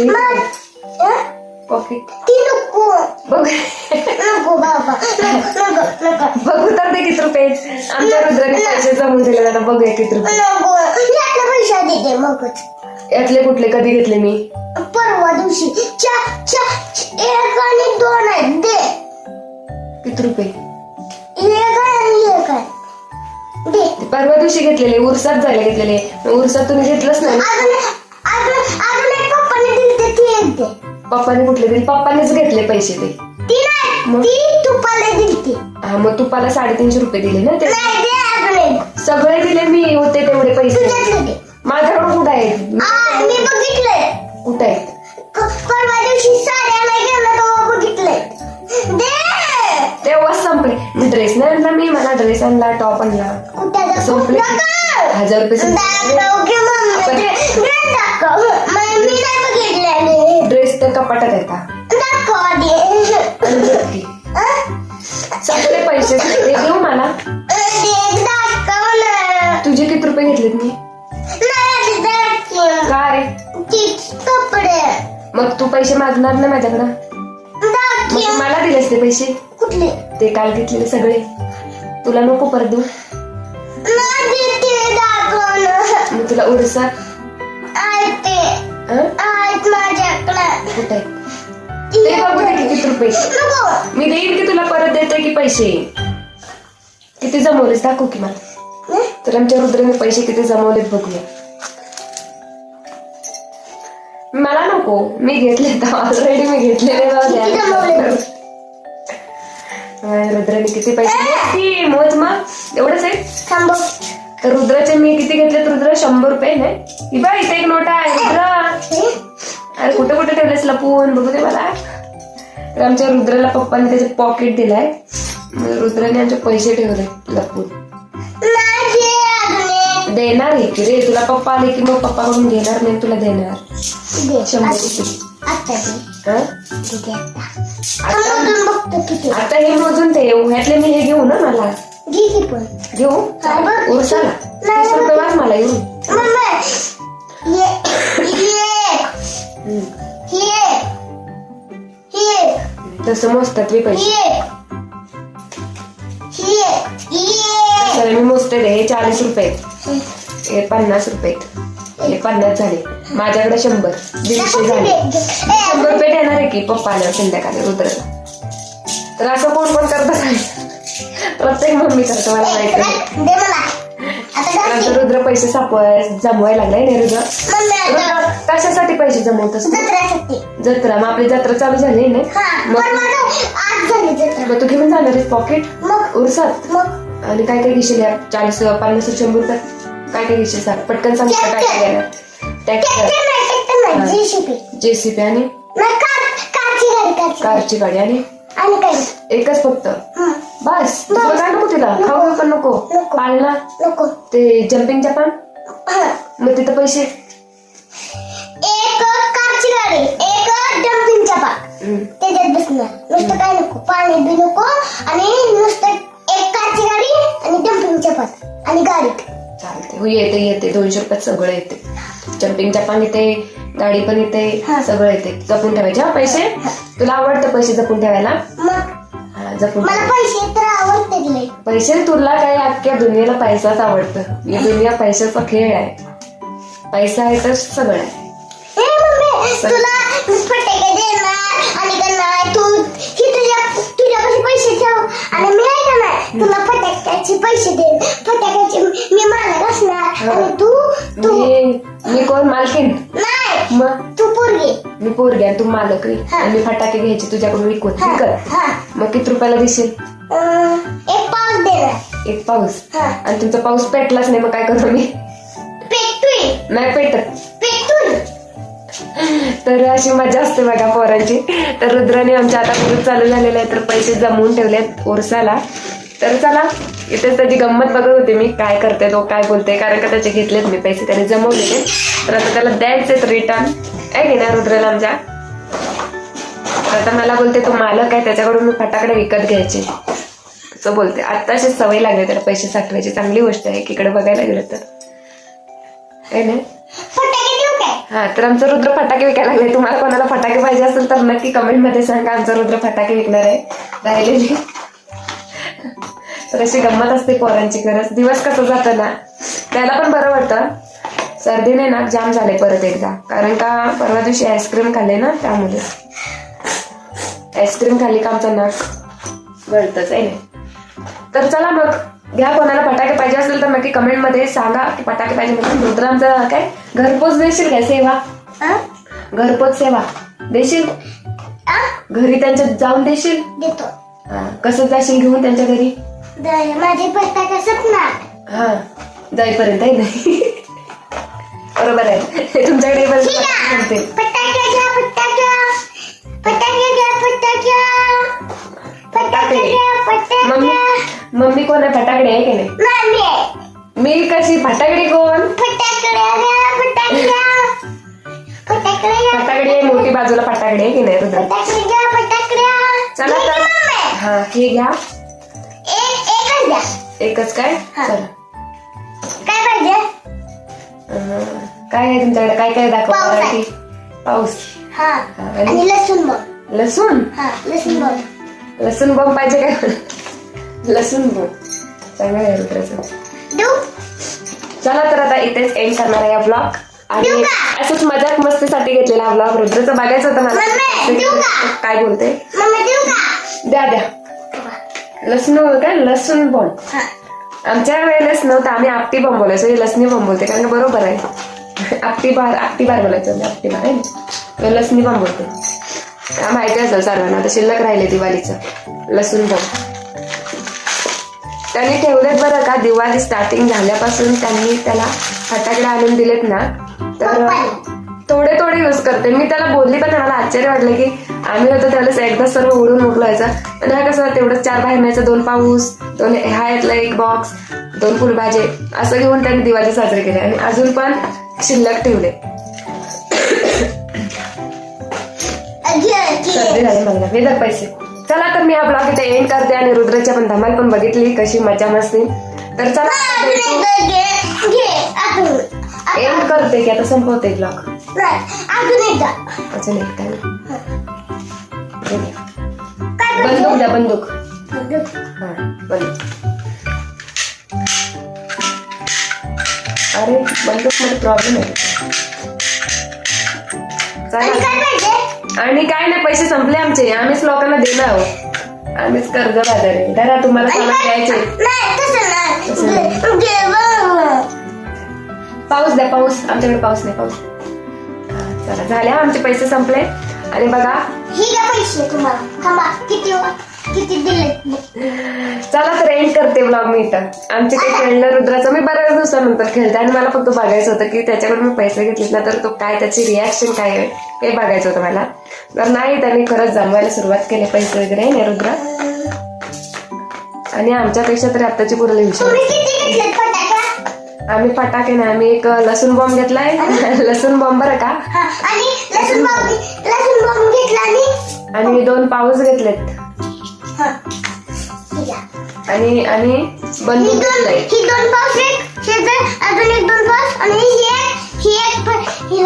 नको बघ बघू तर ते किती रुपये. आमच्या रुद्राने पैसे जमून दिले आता बघूया किती रुपये. यातला कुठले कधी घेतले मी? परवा दिवशी. चा चा एक आणि दोन आहेत. दे. किती रुपये? एक आणि एक आहे. परवा दिवशी घेतलेले उरसात जायला घेतलेले. मग उरसात तुम्ही घेतलंच नाही. पप्पाने कुठले तरी पप्पानेच घेतले पैसे ते. ती नाही मग? ती तुपाला दिली हा मग तुपाला साडेतीनशे रुपये दिले ना ते? नाही सगळे दिले मी होते तेवढे पैसे. तुझ्यातलं माझ्याकडे कुठं आहेत आ, मी बघितलंय. कुठं आहेत क- परवा दिवशी साड्या नाही गेला तेव्हा बघितलंय. दे. तेव्हाच संपले. मी ड्रेस नाही आणला मी मला ड्रेस आणला टॉप आणला. कुठे संपले. हजार रुपये संपले. दाखव की मम्मी. का की. अं? सगळे पैसे ते देऊ मला. तुझे किती रुपये घेतलेत मी? तीच कपडे मग तू पैसे मागणार ना माझ्याकडं? मग दाखव तू मला दिलेस ते पैसे. कुठले? ते काल घेतलेले सगळे. तुला नको परत देऊ. मग तुला हं? आहेत माझ्याकडे कुठे? आहे? ते बघू दे की किती रुपये. नको मी देईन की तुला परत देते की पैसे. किती जमवलेस दाखव की मला? तर आमच्या रुद्राने पैसे किती जमवलेत बघूया मला नको. मी घेतले ऑलरेडी मी घेतलेले? रुद्राने किती पैसे मोज मग. एवढंच आहे? थांबव तर रुद्राचे मी किती घेतले रुद्र? शंभर रुपये नाही? बघ इथे एक नोट आहे. रुद्र! अरे कुठे कुठे ठेवलेस लपून बघू दे मला. तर आमच्या रुद्राला पप्पाने त्याचे पॉकेट दिलाय. मग रुद्राने आमचे पैसे ठेवले लपून. देणार आहे की रे? तुला पप्पा आले की मग पप्पाकडून घेणार नाही तुला देणार. शंभर आता रुपये. आता हं? हे मोजून ठेव ह्यातले मी हे घेऊ ना मला. घेऊ. उरसाला मला येऊन. तसं मोजतात ये ये तर मी मोजते हे चाळीस रुपये आहेत. हे पन्नास रुपये आहेत. हे पन्नास झाले माझ्याकडे शंभर दीडशे झाले शंभर रुपये देणार आहे की पप्पाला संध्याकाळी रुद्रला तर असं कोण कोण करत प्रत्येक मम्मी करतो मला माहिती आता रुद्र पैसे सापवाय जमवायला लागलाय नाही रुद्र. कशासाठी पैसे जमवत असतो? जत्रेसाठी. जत्रा मग आपली जत्रा चालू झाली नाही हा मग पण माझं आज झाली जत्रा. मग तू घेऊन जाणार आहेस पॉकेट मग उरसात? मग आणि काय काय घेशील या चाळीस पन्नास शंभर रुपये? काय काय घेशील सांग? पटकन सांग काय काय घेणार. ट्रॅक्टर जेसीपी आणि? कारची गाडी आणि? एकच फक्त. बस. दुसरं काय नको तिला? खाऊ पण नको. नको. पाळणा. नको. ते जम्पिंग जपान. मग तिथं पैसे? एक कारची गाडी एक डम्पिंगचा पाक हम्म. त्याच्यात बसणार नुसतं काय नको? पाणी बी नको आणि नुसतं एक कारची गाडी आणि डम्पिंगचा पाक आणि गाडी. चालते हो येते येते. दोनशे रुपयात सगळं येते. जम्पिंग जपान येते गाडी पण येते. सगळं येते. जपून ठेवायचे हा पैसे? तुला आवडतं पैसे जपून ठेवायला? मग? जपून मला. पैसे तर आवडते पैसे तुला काय अख्ख्या दुनियेला पैसाच आवडतं. ही दुनिया पैशाचा खेळ आहे पैसा आहे तर सगळं आहे. तुला फटाके देणार आणि का नाही? तू ही तुझ्या तुझ्यापाशी पैसे ठेव. आणि मी तुला फटाक्याचे पैसे दे फटाक्याचे मी मालक असणार. आणि तू तू मालक रे. आणि फटाके घ्यायचे तुझ्याकडून विकत हा, विकत हा. मग किती रुपयाला देशील? अं, एक पाऊस देणार एक पाऊस. आणि तुमचा पाऊस पेटलाच नाही मग काय करू मी पेटतोय नाही पेटत. पेटतोय तर अशी मजा असते बघा पोरांची. तर रुद्राने आमच्या आता ग्रुप चालू झालेला आहे तर पैसे जमवून ठेवलेत ओरसाला. तर चला इथेच त्याची गंमत बघत होते मी काय करते तो काय बोलते कारण का त्याचे घेतलेत मी पैसे त्याने जमवलेले. तर आता त्याला द्यायचेत रिटर्न आहे की नाही रुद्राला आमच्या? आता मला बोलते तो मालक आहे त्याच्याकडून मी फटाकडे विकत घ्यायचे. असं बोलते आत्ताशी सवय लागली त्याला पैसे साठवायची. चांगली गोष्ट आहे एकीकडे बघायला गेलं तर. आहे ना? हा तर आमचं रुद्र फटाके विकायला लागले. तुम्हाला कोणाला फटाके पाहिजे असेल तर नक्की कमेंटमध्ये सांगा. आमचा रुद्र फटाके विकणार आहे. राहिलेले. तर अशी गंमत असते पोरांची. खरंच दिवस कसं जातं ना त्याला पण बरं वाटतं. सर्दीने ना जाम झाले परत एकदा. कारण का परवा दिवशी आईस्क्रीम खाल्ले ना त्यामुळे. आईस्क्रीम खाल्ली का आमचं नाक गळतच आहे नाही तर चला मग घ्या कोणाला फटाके पाहिजे असेल तर नक्की कमेंटमध्ये सांगा की फटाके पाहिजे म्हणून. रुद्र आमचं काय? घरपोच देशील काय सेवा? घरपोच सेवा. देशील? घरी त्यांच्या जाऊन देशील? कसं जाशील घेऊन त्यांच्या घरी? माझे फटाका हा. जाईपर्यंत नाही बरोबर आहे. तुमच्याकडे मम्मी मम्मी कोण आहे? फटाकडे आहे की नाही? मी कशी? फटाकडे कोण? फटाकडे मोठी बाजूला फटाकडे आहे की नाही? फटाकड्या चला तर. हा हे घ्या. एक एकच काय. चला. काय पाहिजे? काय आहे तुमच्याकडे? काय काय दाखवा? पाऊस आहे. मराठी? पाऊस. हा. हा, आणि? आणि लसूण बघ लसूण? हा लसूण बघ लसूण बॉम्ब पाहिजे काय? लसूण बॉम्ब. चांगलं आहे रुद्राचं. देऊ चला तर आता इथेच एंड करणार आहे ब्लॉग आणि? असंच मजाक मस्तीसाठी घेतलेला हा ब्लॉग रुद्रचं बघायचं होतं मम्मी, मला का? काय बोलते? मम्मी देऊ का? द्या द्या. लसूण काय? लसूण बॉम्ब. हा. आमच्या वेळेलाच नव्हतं. आम्ही आपटी बॉम्ब बोलायचो. हे लसणी बॉम्ब बोलते कारण का बरोबर आहे. आपटी बार आपटी बार बोलायचं म्हणजे आपटी बार आहे ना? लसणी बोलते. त्या माहिती असेल सर्वांना आता शिल्लक राहिले दिवाळीचं. लसूण बॉम्ब त्यांनी ठेवलेत बरं का दिवाळी स्टार्टिंग झाल्यापासून त्यांनी त्याला फटाकडे आणून दिलेत ना तर थोडे थोडे यूज करते. मी त्याला बोलली पण मला आश्चर्य वाटलं की आम्ही होतो त्यावेळेस एकदा सर्व उडून व्हायचं आणि हा कसं तेवढंच चार बाहेर दोन पाऊस दोन हा यातला एक बॉक्स दोन फुलभाजे असं घेऊन त्यांनी दिवाळी साजरी केली. आणि अजून पण शिल्लक ठेवले. सर्दी झाली मला. पैसे. चला तर मी हा ब्लॉग इथे एंड करते आणि रुद्रच्या पण धमाल पण बघितली कशी मजा मस्ती. तर चला एंड करते की आता संपवते ब्लॉग. काय काय बंदूक द्या बंदूक. बंदूक. हा बंदूक. अरे बंदूकमध्ये प्रॉब्लेम आहे आणि काय नाही पैसे संपले आमचे. आम्हीच लोकांना देणार आहोत आम्हीच कर्ज बाजारी. धरा तुम्हाला सोनं द्यायचे. पाऊस द्या पाऊस. आमच्याकडे पाऊस नाही पाऊस. चला. झाले आमचे पैसे संपले. आणि बघा. ही पैसे तुम्हाला. किती किती दिले चला तर एंड करते ब्लॉग मी इथं. आमचे काही खेळलं रुद्राचं मी बऱ्याच दिवसानंतर खेळते आणि मला फक्त बघायचं होतं की त्याच्याकडून मी पैसे घेतले ना तर तो काय त्याची रिॲक्शन काय आहे हे बघायचं होतं मला. तर नाही त्याने खरंच जमवायला सुरुवात केली पैसे वगैरे नाही रुद्र? आणि आमच्यापेक्षा तरी आत्ताची पुरली फटाका आम्ही फटाके नाही आम्ही एक लसूण बॉम्ब घेतलाय. लसूण बॉम्ब बरं का? हा, आणि लसूण बॉम्ब लसूण बॉम्ब घेतला आणि आणि दोन पाऊस घेतलेत. आणि आणि बंदूक घेतलाय ही दोन पाऊस एक शेजार अजून एक दोन पाऊस आणि ही एक ही एक प- ही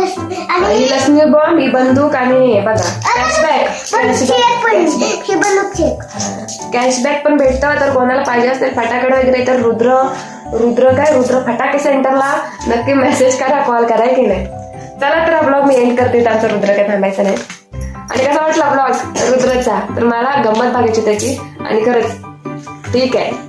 आणि ही लसणी बॉम्ब ही बंदूक आणि हे बघा कॅशबॅक पण पण ही बंदूक एक. कॅशबॅक पण भेटतं तर कोणाला पाहिजे असेल फटाकडे वगैरे तर रुद्र रुद्र काय? रुद्र फटाके सेंटरला नक्की मेसेज करा कॉल करा की नाही? चला तर हा ब्लॉग मी एंड करते त्यांचा रुद्र काय थांबायचं नाही. आणि कसा वाटला ब्लॉग रुद्रचा? तर मला गंमत बघायची त्याची. आणि खरंच ठीक आहे.